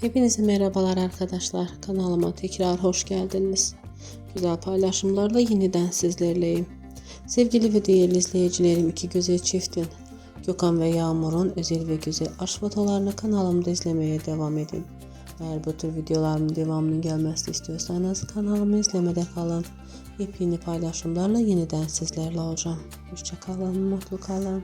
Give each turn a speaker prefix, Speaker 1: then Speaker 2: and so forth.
Speaker 1: Hepinize merhabalar arkadaşlar. Kanalıma tekrar hoş geldiniz. Güzel paylaşımlarla yeniden sizlerleyim. Sevgili ve değerli izleyicilerim iki güzel çiftin Gökhan ve Yağmur'un özel ve güzel aşk fotolarını kanalımda izlemeye devam edin. Eğer bu tür videolarımın devamının gelmesini istiyorsanız kanalımı izlemede kalın. Yepyeni paylaşımlarla yeniden sizlerle olacağım. Hoşçakalın, mutlu kalın.